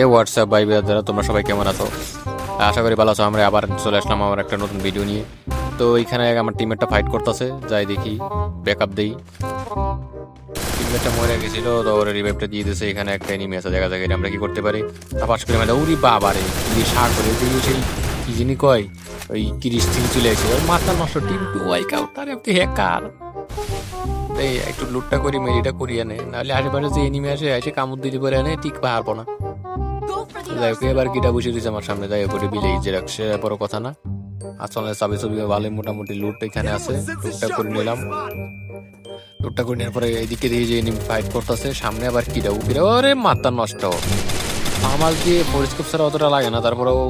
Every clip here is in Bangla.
এ হোয়াটসঅ্যাপ, ভাই যারা তোমরা সবাই কেমন আছো? আশা করি ভালো আছো। আমরা আবার চলে আসলাম আমার একটা নতুন ভিডিও নিয়ে। তো এইখানে আমার টিমেরটা ফাইট করতেছে। যাই দেখি ব্যাক আপ দেই টিমমেটটা মরে গেছিল, তো ওর রিভাইভটা দিয়ে দিয়েছে। এখানে একটা এনিমি আছে, দেখা যায় আমরা কি করতে পারি। তাপাস করে মানে উরি বাবা রে কি শাক করে দিয়ে সেই কি জিনি কয়, ওই কিরিশ থেকে চলে আসে ওর মাথা নষ্ট টিম টু ওয়াইক আউট তার একটি হ্যাকার এই একটু লুটটা করি, মেরিটা করি আনে নাহলে আশেপাশে যে এনিমি আসে, এসে কামড় দিতে পারে আনে ঠিক পারব না। যাই এবার কিটা বসে দিয়েছে আমার সামনে। যাই হোক বিলেই যে রাখছে বড় কথা না। আসলে চাবি ছবি ভালো মোটামুটি লুট এখানে আছে। লুটটা করে নিলাম। লুটটা করে নেওয়ার পরে এদিকে দিয়ে যে ফাইট করতেছে। সামনে আবার কিটা উকিরা ওরে মাথা নষ্ট। আমার দিয়ে পরিষ্কার ছাড়া অতটা লাগে না, তারপরেও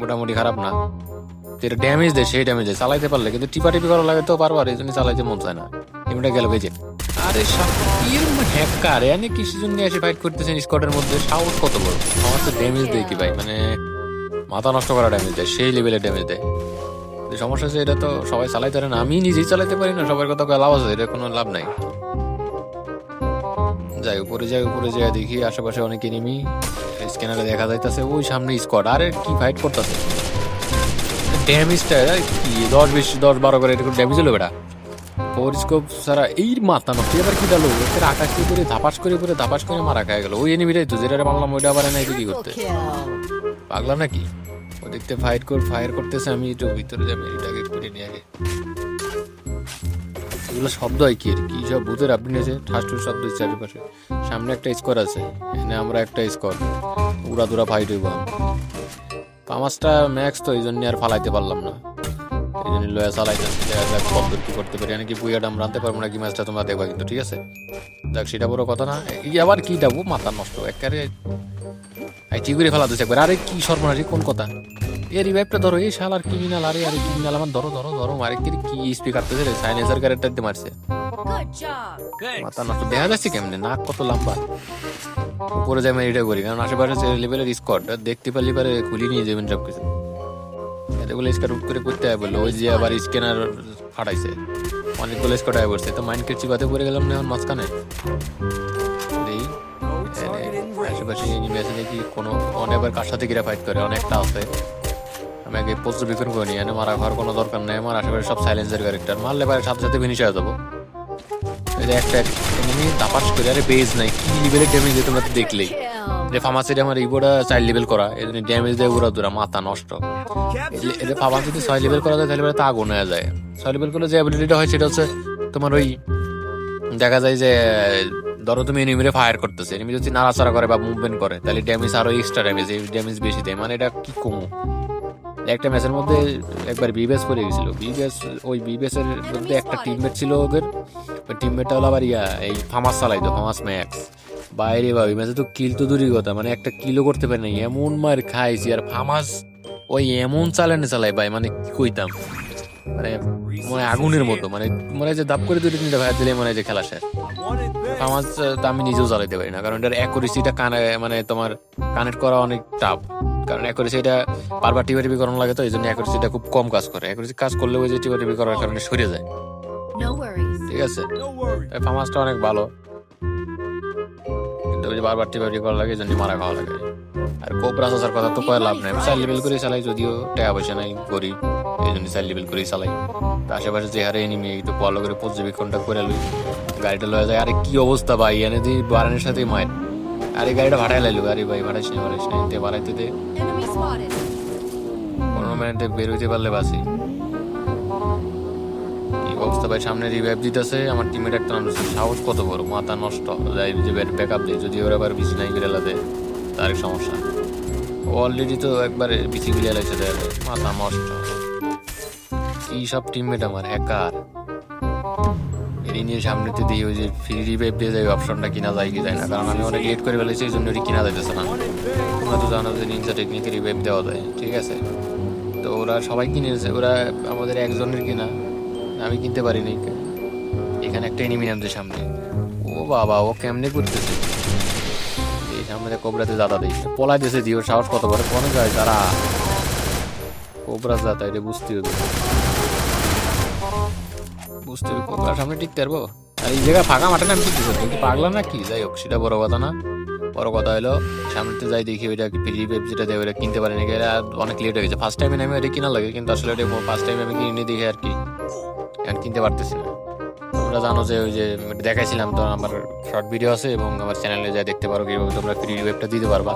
মোটামুটি খারাপ না। যেটা ড্যামেজ দেয়, সেই ড্যামেজ দেয়। চালাইতে পারলে, কিন্তু টিপা টিপি করা লাগে তো পারবার এই জন্য চালাইতে মন চায় না। এমনিটা গেল বেজে আরে হ্যাকার এনে কিছু জন্য এসে ফাইট করতেছেন স্কোয়াডের মধ্যে। সাহস কত বড়? আমার তো ড্যামেজ দেয় কি ভাই? মানে মাথা নষ্ট করা ড্যামেজ দেয়, সেই লেভেলের ড্যামেজ দেয়। সমস্যা আছে এটা তো সবাই চালাইতে পারে না। আমি নিজেই চালাইতে পারি না, সবার কথা লাভ আছে, এটা কোনো লাভ নাই। যাই, উপরে যাই উপরে যাই, দেখি আশেপাশে অনেক এনিমি স্ক্যানারে দেখা যাইতেছে, ওই সামনে স্কোয়াড আরে কি ফাইট করতেছে? ড্যামেজটা কি, দশ বিশ, দশ বারো করে এরকম ড্যামেজ হলো বেটা। পরিস্কোপ সারা এই মাথা নষ্ট। এবার কি ডালো এর আকাশ দিয়ে করে ধাপাস করে করে ধাপাস করে মারা খায় গেল? ওই এনিমিটাই তো যেটা মারলাম ওইটা আবার নাই কি করতে। পাগলা নাকি? ও দেখতে ফাইট কর ফায়ার করতেছে, আমি একটু ভিতরে যাব এটাকে করে নিয়ে আগে। এগুলো শব্দ হয় কি কি সব ভূতের আপনি আছে ঠুস শব্দ হচ্ছে চারিপাশে। সামনে একটা স্কোর আছে, এখানে আমরা একটা স্কোর উড়া দুরা ফাইট হইব। পামাসটা ম্যাক্স তো এই জন্য আর ফালাইতে পারলাম না। এই জন্য লয়া চালাইতেছি দেখা যাক কত কি করতে পারি নাকি আনতে পারব না কি ম্যাচটা তোমরা দেখবা কিন্তু ঠিক আছে? দেখ সেটা বড় কথা না। আবার কি ডাবো? মাথা নষ্ট একেবারে আই ঠিক করে ফেলা দিচ্ছে একবার। আরে কি সর্বনাশী কোন কথা? এ রিভাইভটা ধরো এই শালার ক্রিমিনাল আরে আরে ক্রিমিনাল আমার ধরো ধরো ধরো আরে কি কি স্পিকার তো রে? সাইনেজার ক্যারেক্টার দিয়ে মারছে। মাথা নষ্ট দেখা যাচ্ছে কেমনে? নাক কত লম্বা। উপরে যাই আমি এটা করি কারণ আশেপাশে লেভেলের স্কট দেখতে পারলে পারে খুলি নিয়ে যাবেন সব কিছু এতগুলো স্কট উঠ করে করতে হয় বলল। ওই যে আবার স্ক্যানার ফাটাইছে। অনেকগুলো স্কট আয় পড়ছে। তো মাইন্ড কেচি বাদে পড়ে গেলাম না এখন মাঝখানে? আশেপাশে এনিমি আছে নাকি কোনো অনেকবার কার সাথে গিরা ফাইট করে? অনেকটা আছে। আমি আগে পর্যবেক্ষণ করে নিই এনে মারা খাওয়ার কোনো দরকার নেই। আমার আশেপাশে সব সাইলেন্সের ক্যারেক্টার মারলে পারে সাথে সাথে ফিনিশ হয়ে যাব। একটা এনিমি তাপাস করে, আরে বেজ নাই। কি লেভেলের ড্যামেজ তোমরা তো দেখলেই. যে ফার্মাসিতে আমার ইবোটা চার লেভেল করা এই ড্যামেজ দেয় উড়া দুরা মাথা নষ্ট। এটা ফার্মাসি যদি ছয় লেভেল করা যায় তাহলে তা আগুন হয়ে যায়। ছয় লেভেল করলে যে অ্যাবিলিটিটা হয় সেটা হচ্ছে তোমার ওই দেখা যায় যে ধরো তুমি এনিমিরে ফায়ার করতেছে এনিমি যদি নাড়াচাড়া করে বা মুভমেন্ট করে তাহলে ড্যামেজ আরও এক্সট্রা ড্যামেজ এই ড্যামেজ বেশি দেয়। মানে এটা কি কমু? একটা ম্যাচের মধ্যে একবার বিবেস পড়ে গেছিল। বিবেস ওই বিবেসের মধ্যে একটা টিমমেট ছিল ওদের। ওই টিমমেটটা হলো আবার ইয়া এই ফামাস চালাইতো ফামাস ম্যাক্স বাইরে ভাবি ম্যাচে তো কিল তো দূরই কথা মানে একটা কিলো করতে পারে না এমন মার খাইছি আর ফামাস ওই এমন চালানে চালাই ভাই মানে কি কইতাম? মানে মানে আগুনের মতো মানে মনে যে দাপ করে দুটো তিনটা ভাই দিলে মনে যে খেলা শেষ। ফামাস তো আমি নিজেও চালাইতে পারি না কারণ এটার অ্যাকুরেসিটা কানে মানে তোমার কানেক্ট করা অনেক টাফ কারণ অ্যাকুরেসি এটা বারবার টিপা টিপি করানো লাগে তো এই জন্য অ্যাকুরেসিটা খুব কম কাজ করে অ্যাকুরেসি কাজ করলে ওই যে টিপা টিপি করার কারণে সরে যায়। ঠিক আছে? এই ফার্মাসটা অনেক ভালো। ওই যে বারবার টিপা টিপি করা লাগে জন্য মারা খাওয়া লাগে। আর কোবরা চাষার কথা তো কয়ে লাভ নাই। চার লেভেল করে চালাই যদিও টাকা পয়সা নাই করি এই জন্য চার লেভেল করেই চালাই। তো আশেপাশে যে হারে এনিমি একটু ভালো করে পর্যবেক্ষণটা করে লই গাড়িটা লয়ে যায়। আরে কি অবস্থা ভাই এনে দি বারানের সাথে মায়ের আরে গাড়িটা ভাড়ায় লাইলো আরে ভাই ভাড়াইস নি ভাড়াইস নি তে বাড়াইতে দে। পনেরো মিনিটে বের হইতে পারলে বাসি অবস্থা ভাই, সামনে রিভাইভ দিতেছে, আমার টিমের একটা হচ্ছে সাহস কত বড়? মাথা নষ্ট। যাই, যে ব্যাক আপ দেয়, যদি ওরা আবার বিচি নাই করে লাদে তার সমস্যা। অলরেডি তো একবারে বিচি গুলিয়া লাগছে মাথা নষ্ট। কি সব টিমমেট আমার হ্যাকার এরই নিয়ে সামনেতে দিয়ে ওই যে ফ্রি রিভাইভ দিয়ে যায় অপশনটা কিনা যায় কি যায় না, কারণ আমি অনেক লেট করে ফেলেছি এই জন্য ওটি কিনা যাইতেছে না। তোমরা তো জানো যে নিনজা টেকনিকে রিভাইভ দেওয়া যায়, ঠিক আছে? তো ওরা সবাই কিনেছে ওরা আমাদের একজনের কিনা। আমি কিনতে পারিনি। এখানে একটা এনিমি নামছে সামনে। ও বাবা, ও কেমনে করতেছে এই সামনে কোবরাতে দাদা দিই। পলাই দিয়েছে দিও সাহস কত বড়? কোন যায় তারা? কোবরা দাদা এটা বুঝতে হবে। বুঝতে হবে কোবরার সামনে টিকতে পারব? আর এই জায়গায় ফাঁকা মাঠে নাম কি দিচ্ছে তুমি কি পাগলা না কি যাই হোক, সেটা বড় কথা না। বড় কথা হলো, সামনেতে যাই দেখি ওইটা ফ্রি ওয়েব যেটা দেয় ওটা কিনতে পারিনি। অনেক লেট হয়ে গেছে। ফার্স্ট টাইমে আমি ওটা কিনা লাগে। কিন্তু আসলে ওটা ফার্স্ট টাইমে আমি কিনে দেখি আর কি। এখন কিনতে পারতেছি না। তোমরা জানো যে ওই যে দেখাইছিলাম, তো আমার শর্ট ভিডিও আছে এবং আমার চ্যানেলে যা দেখতে পারো কীভাবে তোমরা ফ্রি ওয়েবটা দিতে পারবা।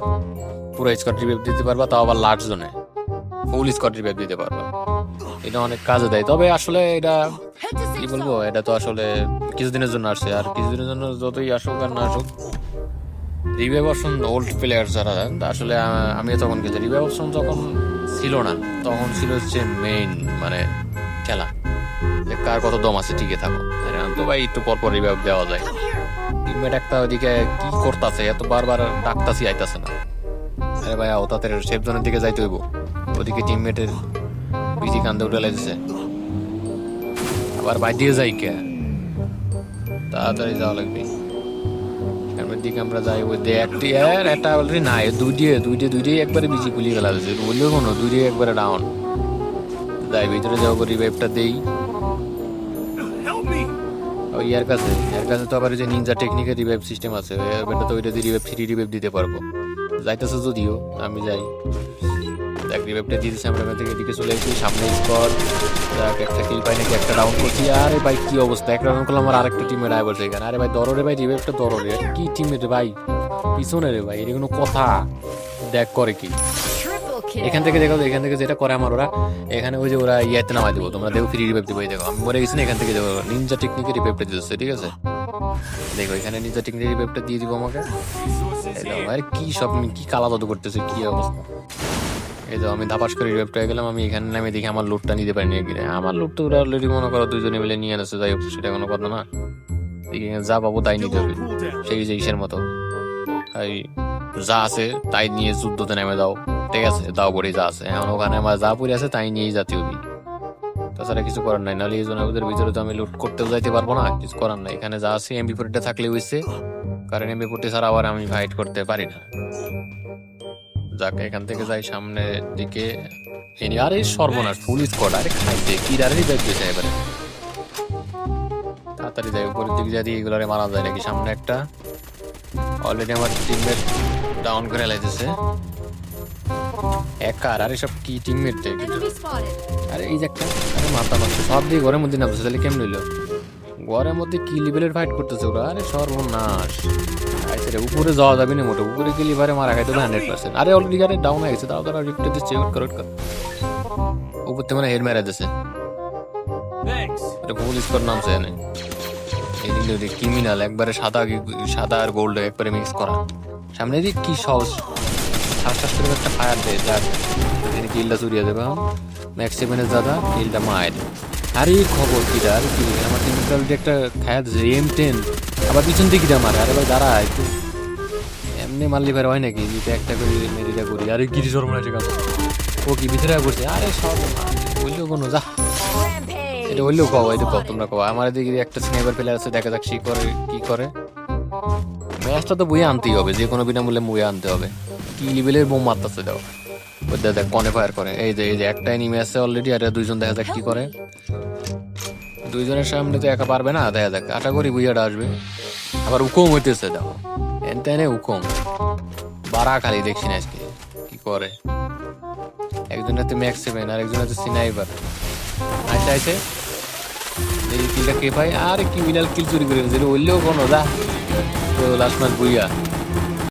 পুরো স্কট রিভেব দিতে পারবা, তাও আবার লার্জ জোনে ফুল স্কট রিভেব দিতে পারবা। এটা অনেক কাজে দেয়। তবে আসলে এটা কি বলব, এটা তো আসলে কিছুদিনের জন্য আসছে। আর কিছুদিনের জন্য যতই আসুক আর না আসুক রিভাইভ অপশন ওল্ড প্লেয়ার যারা, আসলে আমিও তখন গেছি। রিভাইভ অপশন যখন ছিল না, তখন ছিল হচ্ছে মেইন মানে খেলা। যে কার কত দম আছে টিকে থাকো। আর এখন তো ভাই একটু পর পর রিভাইভ দেওয়া যায়. টিমমেট একটা ওইদিকে কি করতেছে এত বারবার ডাকতাছি আইতাছে না। আরে ভাই ও তাদের সেফ জোনের দিকে যাইতে হইব। ওদিকে টিমমেটের বিজি কান্দে উঠে লাগছে আবার বাই দিয়ে যাই কে? তাড়াতাড়ি যাওয়া লাগবে। সামনের দিকে আমরা যাই ওই একটি আর একটা অলরেডি নাই। দুই দিয়ে দুই দিয়ে দুই দিয়ে একবারে বিজি গুলিয়ে ফেলা হয়েছে বললেও কোনো দুই দিয়ে একবারে ডাউন যাই ভিতরে করে রিভাইভটা দেই। ওই কাছে এর কাছে তো আবার যে নিনজা টেকনিকের রিভাইভ সিস্টেম আছে এটা তো ওইটা দিয়ে রিভাইভ ফ্রি রিভাইভ দিতে পারব। যাইতেছে যদিও, আমি যাই। দেখ রিভাইভটা দিয়ে দিচ্ছি আমরা এখান থেকে এদিকে চলে এসেছি সামনে স্কট, দেখ, একটা কিল পাই নাকি, একটা ডাউন করছি। আরে ভাই, কি অবস্থা? একটা রাউন্ড করলাম আমার আরেকটা টিমের বলছে এখানে। আরে ভাই, দররে ভাই রিভাইভটা দররে। এটা কি টিমের রে ভাই? পিছনে রে ভাই এটা কোনো কথা। দেখ, করে কি. এখান থেকে দেখো, এখান থেকে যেটা করে আমার ওরা, এখানে ওই যে ওরা ইয়াতে নামাই দেবো, তোমরা দেখো ফ্রি রিভাইভ দেবো, এই দেখো, আমি মরে গেছি না, এখান থেকে দেখো নিনজা টেকনিকের রিভাইভটা দিতেছে ঠিক আছে? দেখো, এখানে নিনজা টেকনিকের রিভাইভটা দিয়ে দিব আমাকে। আরে কি সব কি কালা জাদু করতেছে, কি অবস্থা? এই তো আমি ধাপাস করে রিভাইভটা হয়ে গেলাম, আমি এখানে নামে দেখি আমার লুটটা নিতে পারিনি কিনা আমার লুট তো ওরা অলরেডি মনে করো দুজনে মিলে নিয়ে এনেছে, যাই হোক, সেটা কোনো কথা না। যা পাবো তাই নিতে হবে, সেই যে ইসের মতো। এই যা আছে, তাই নিয়ে যুদ্ধতে নেমে দাও ঠিক আছে দাও করে যা আছে। এখন ওখানে আমার যা পড়ে আছে, তাই নিয়েই জাতীয় বি তাছাড়া কিছু করার নাই, নাহলে এই জনের ভিতরে তো আমি লুট করতেও যাইতে পারব না, কিছু করার নাই। এখানে যা আছে এমবি ফোরটা থাকলে হইছে। কারণ এমবি ফোরটি ছাড়া আবার আমি ফাইট করতে পারি না। যাক, এখান থেকে যাই সামনের দিকে। এনি, আরে, সর্বনাশ ফুল স্কোয়াড আরে খাইতে কি দাঁড়িয়ে দেখতেছে এবারে। তাড়াতাড়ি যাই, উপরের দিকে যদি এগুলারে মারা যায় নাকি, সামনে একটা। অলরেডি আমার টিমমেট ডাউন করে লাইতেছে। একার আরে সব কি টিমমেট আরে এই যে একটা আরে মাথা নষ্ট সব দিয়ে ঘরের মধ্যে নামছে তাহলে কেমন হইল? ঘরের মধ্যে কি লেভেলের ফাইট করতেছে ওরা? আরে সর্বনাশ। আচ্ছা রে উপরে যাওয়া যাবে না মোটে উপরে গেলে এবারে মারা খাইতে হান্ড্রেড পার্সেন্ট আরে অলরেডি আরে ডাউন হয়ে গেছে তাও তারা দিচ্ছে কর কর। উপর থেকে মানে হেড মেরে দিচ্ছে এটা ভুল স্কোর নামছে এনে ক্রিমিনাল একবারে সাদা সাদা আর গোল্ড একবারে মিক্স করা। সামনে দিক কি সহজ? ঠাস ঠাস করে একটা ফায়ার দেয় যার তিনি কিলটা চুরিয়ে দেবে। ম্যাক্স দাদা, কিলটা মায়ের। আরে, খবর কি আর কি, আমার টিমটা একটা খায়া দিচ্ছে এম টেন আবার পিছন দিকে দিয়ে মারে, আরে ভাই, দাঁড়া, একটু। এমনি মারলি ভাই হয় নাকি? যেটা একটা করে মেরিটা করি। আরে, গিরি সর্বনাশ কাজ ও কি ভিতরে করছে আরে, সব বললেও কোনো, যা। এটা হইলেও কও এটা তোমরা কও। আমার দিকে একটা স্নাইপার প্লেয়ার আছে, দেখা যাক সে করে, কি করে। ম্যাচটা তো বইয়ে আনতেই হবে, যে কোনো বিনামূল্যে বইয়ে আনতে হবে। কি লেভেলের বোম মারতেছে দাও দেখ কনে ফায়ার করে। এই যে এই যে, একটা এনিমি আছে অলরেডি আর দুইজন দেখা যাক কি করে। দুইজনের সামনে তো একা পারবে না, দেখা যাক। আশা করি বুইয়াটা আসবে। আবার উকম হইতেছে দেখো এনে উকম। বাড়া খালি দেখছি না আজকে কি করে। একজন হাতে ম্যাক্স সেভেন আর একজন হাতে সিনাইবার আচ্ছা আচ্ছা। এই কিলটা কে পাই আর কি বিনাল কিল চুরি করে যেটা বললেও কোনো দা লাস্ট ম্যাচ বুইয়া